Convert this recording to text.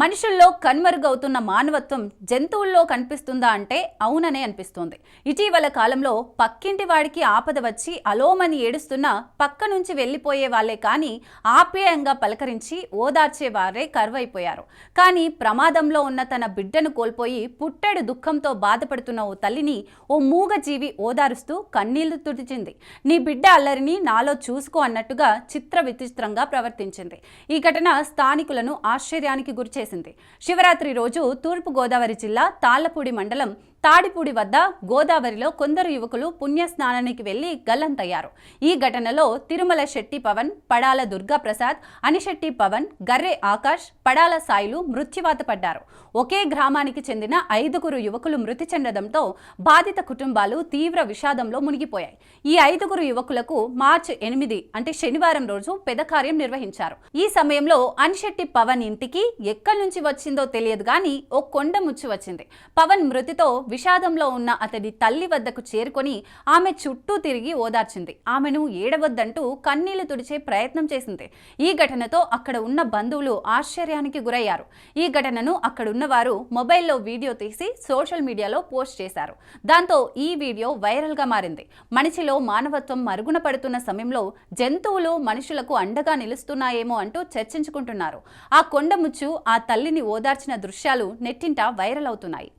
మనుషుల్లో కనుమరుగవుతున్న మానవత్వం జంతువుల్లో కనిపిస్తుందా అంటే అవుననే అనిపిస్తోంది. ఇటీవల కాలంలో పక్కింటి వాడికి ఆపద వచ్చి అలోమని ఏడుస్తున్న పక్క నుంచి వెళ్ళిపోయే వాళ్ళే కానీ ఆప్యాయంగా పలకరించి ఓదార్చే వారే కరువైపోయారు. కానీ ప్రమాదంలో ఉన్న తన బిడ్డను కోల్పోయి పుట్టెడు దుఃఖంతో బాధపడుతున్న ఓ తల్లిని ఓ మూగజీవి ఓదారుస్తూ కన్నీళ్ళు తుడిచింది. నీ బిడ్డ అల్లరిని నాలో చూసుకో అన్నట్టుగా చిత్ర విచిత్రంగా ప్రవర్తించింది. ఈ ఘటన స్థానికులను ఆశ్చర్యానికి గురిచేసింది. శివరాత్రి రోజు తూర్పు గోదావరి జిల్లా తాళ్ళపూడి మండలం తాడిపూడి వద్ద గోదావరిలో కొందరు యువకులు పుణ్యస్నానానికి వెళ్ళి గల్లంతయ్యారు. ఈ ఘటనలో తిరుమల శెట్టి పవన్ పడాల దుర్గా ప్రసాద్ అనిశెట్టి పవన్ గర్రె ఆకాష్ పడాల సాయిలు మృత్యువాత పడ్డారు. ఒకే గ్రామానికి చెందిన ఐదుగురు యువకులు మృతి చెందడంతో బాధిత కుటుంబాలు తీవ్ర విషాదంలో మునిగిపోయాయి. ఈ ఐదుగురు యువకులకు మార్చి ఎనిమిది అంటే శనివారం రోజు పెదకార్యం నిర్వహించారు. ఈ సమయంలో అనిశెట్టి పవన్ ఇంటికి ఎక్కడి నుంచి వచ్చిందో తెలియదు గాని ఓ కొండ ముచ్చి వచ్చింది. పవన్ మృతితో విషాదంలో ఉన్న అతడి తల్లి వద్దకు చేరుకొని ఆమె చుట్టూ తిరిగి ఓదార్చింది. ఆమెను ఏడవద్దంటూ కన్నీళ్ళు తుడిచే ప్రయత్నం చేసింది. ఈ ఘటనతో అక్కడ ఉన్న బంధువులు ఆశ్చర్యానికి గురయ్యారు. ఈ ఘటనను అక్కడున్న వారు మొబైల్లో వీడియో తీసి సోషల్ మీడియాలో పోస్ట్ చేశారు. దాంతో ఈ వీడియో వైరల్గా మారింది. మనిషిలో మానవత్వం మరుగున పడుతున్న సమయంలో జంతువులు మనుషులకు అండగా నిలుస్తున్నాయేమో అంటూ చర్చించుకుంటున్నారు. ఆ కొండముచ్చు ఆ తల్లిని ఓదార్చిన దృశ్యాలు నెట్టింట వైరల్ అవుతున్నాయి.